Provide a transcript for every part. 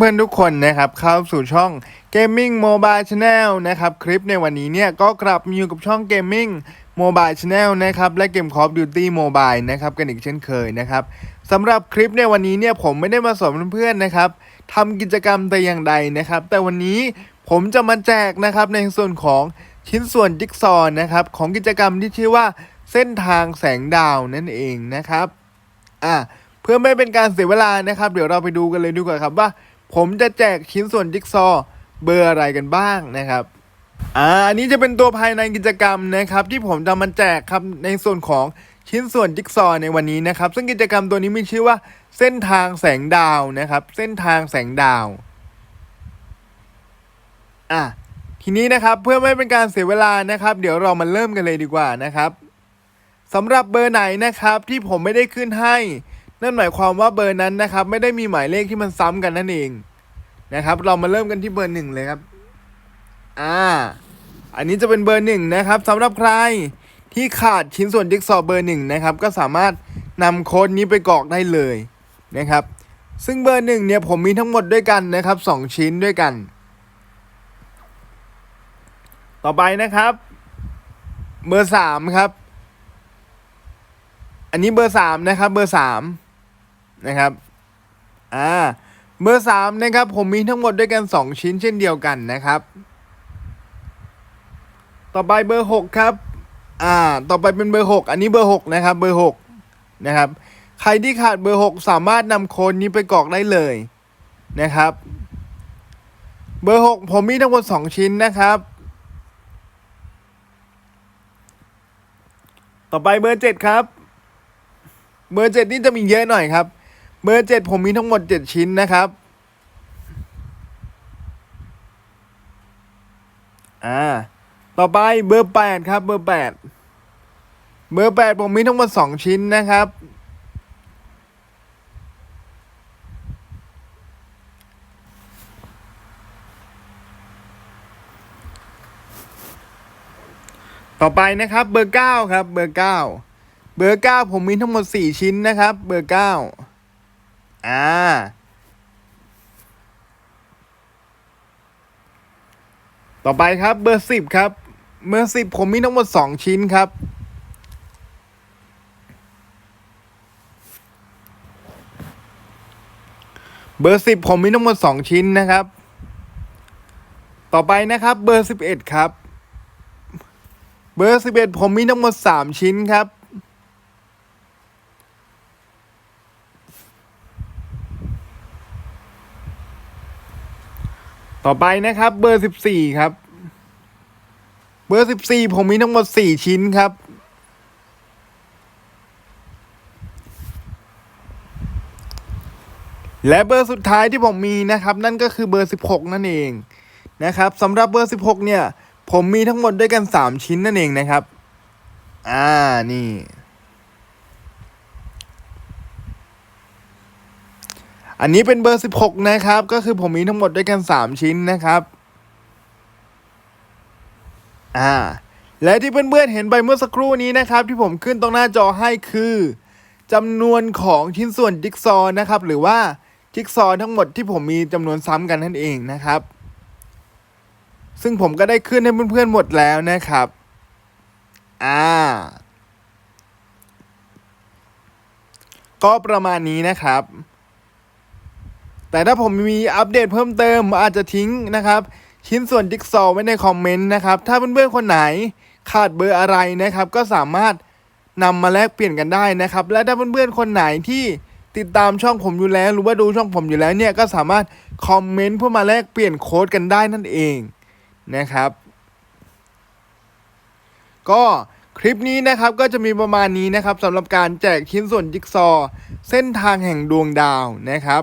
เพื่อนๆทุกคนนะครับเข้าสู่ช่อง Gaming Mobile Channel นะครับคลิปในวันนี้เนี่ยก็กลับมาอยู่กับช่อง Gaming Mobile Channel นะครับและเกม Call of Duty Mobile นะครับกันอีกเช่นเคยนะครับสำหรับคลิปในวันนี้เนี่ยผมไม่ได้มาสอนเพื่อนๆนะครับทำกิจกรรมแต่อย่างใดนะครับ แต่วันนี้ผมจะมาแจกนะครับในส่วนของชิ้นส่วนจิ๊กซอว์นะครับของกิจกรรมที่ชื่อว่าเส้นทางแสงดาวนั่นเองนะครับอะเพื่อไม่เป็นการเสียเวลานะครับ เดี๋ยวเราไปดูกันเลยดีกว่าครับว่า ผมจะแจกชิ้นส่วนจิ๊กซอว์เบอร์อะไรกันบ้างนะครับอ่าอันนี้จะเป็นตัวภายในกิจกรรมนะครับ ที่ผมจะมาแจกครับในส่วนของชิ้นส่วนจิ๊กซอว์ในวันนี้นะครับ ซึ่งกิจกรรมตัวนี้มีชื่อว่า เส้นทางแสงดาวนะครับ เส้นทางแสงดาวอะทีนี้นะครับเพื่อไม่เป็นการเสียเวลานะครับ เดี๋ยวเรามาเริ่มกันเลยดีกว่านะครับสำหรับเบอร์ไหนนะครับที่ผมไม่ได้ขึ้นให้ นั่นหมายความว่าเบอร์นั้นนะครับ ไม่ได้มีหมายเลขที่มันซ้ำกันนั่นเองนะครับ เรามาเริ่มกันที่เบอร์หนึ่งเลยครับอ่าอันนี้จะเป็นเบอร์หนึ่งนะครับสำหรับใครที่ขาดชิ้นส่วนจิ๊กซอว์เบอร์หนึ่งนะครับ ก็สามารถนำโค้ดนี้ไปกรอกได้เลยนะครับ ซึ่งเบอร์หนึ่งเนี่ยผมมีทั้งหมดด้วยกันนะครับสองชิ้นด้วยกัน ต่อไปนะครับ เบอร์สามครับ อันนี้เบอร์สามนะครับ เบอร์สาม นะครับอ่าเบอร์สามนะครับผมมีทั้งหมดด้วยกันสองชิ้นเช่นเดียวกันนะครับ ต่อไปเบอร์หกครับอ่าต่อไปเป็นเบอร์หกอันนี้เบอร์หกนะครับเบอร์หกนะครับใครที่ขาดเบอร์หกสามารถนำโค้ดนี้ไปกรอกได้เลยนะครับ เบอร์หกผมมีทั้งหมดสองชิ้นนะครับ ต่อไปเบอร์เจ็ดครับ เบอร์เจ็ดนี่จะมีเยอะหน่อยครับ เบอร์เจ็ดผมมีทั้งหมดเจ็ดชิ้นนะครับ อ่า ต่อไปเบอร์แปดครับเบอร์แปดเบอร์แปดผมมีทั้งหมดสองชิ้นนะครับ ต่อไปนะครับเบอร์เก้าครับเบอร์เก้าเบอร์เก้าผมมีทั้งหมดสี่ชิ้นนะครับ เบอร์เก้า อ่าต่อไปครับเบอร์สิบครับ เบอร์สิบผมมีทั้งหมดสองชิ้นครับ เบอร์สิบผมมีทั้งหมดสองชิ้นนะครับ ต่อไปนะครับ เบอร์สิบเอ็ดครับ เบอร์สิบเอ็ดผมมีทั้งหมดสามชิ้นครับ ต่อไปนะครับเบอร์สิบสี่ครับ เบอร์สิบสี่ผมมีทั้งหมดสี่ชิ้นครับ และเบอร์สุดท้ายที่ผมมีนะครับ นั่นก็คือเบอร์สิบหกนั่นเองนะครับสำหรับเบอร์สิบหกเนี่ย ผมมีทั้งหมดด้วยกันสามชิ้นนั่นเองนะครับ อ่านี่ อันนี้เป็นเบอร์ 16 นะครับ ก็คือผมมีทั้งหมดด้วยกัน 3 ชิ้นนะครับอ่าและที่เพื่อนๆเห็นไปเมื่อสักครู่นี้นะครับ ที่ผมขึ้นตรงหน้าจอให้คือจำนวนของชิ้นส่วนจิ๊กซอนะครับ หรือว่าจิ๊กซอทั้งหมดที่ผมมีจำนวนซ้ำกันนั่นเองนะครับ ซึ่งผมก็ได้ขึ้นให้เพื่อนๆหมดแล้วนะครับอ่าก็ประมาณนี้นะครับ แต่ถ้าผมมีอัปเดตเพิ่มเติมอาจจะทิ้งนะครับ ชิ้นส่วนจิ๊กซอว์ไว้ในคอมเมนต์นะครับ ถ้าเพื่อนๆคนไหนขาดเบอร์อะไรนะครับ ก็สามารถนำมาแลกเปลี่ยนกันได้นะครับ และถ้าเพื่อนๆคนไหนที่ติดตามช่องผมอยู่แล้ว หรือว่าดูช่องผมอยู่แล้วเนี่ยก็สามารถคอมเมนต์เพื่อมาแลกเปลี่ยนโค้ดกันได้นั่นเองนะครับ ก็คลิปนี้นะครับก็จะมีประมาณนี้นะครับสำหรับการแจกชิ้นส่วนจิ๊กซอว์เส้นทางแห่งดวงดาวนะครับ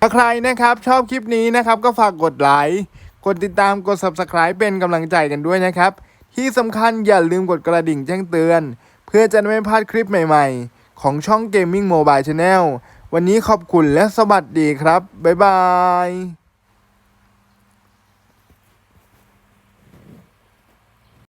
ถ้าใครนะครับชอบคลิปนี้นะครับก็ฝากกดไลค์กดติดตามกด subscribe เป็นกำลังใจกันด้วยนะครับ ที่สำคัญอย่าลืมกดกระดิ่งแจ้งเตือน เพื่อจะไม่พลาดคลิปใหม่ๆ ของช่อง Gaming Mobile Channel วันนี้ขอบคุณและสวัสดีครับ บ๊ายบาย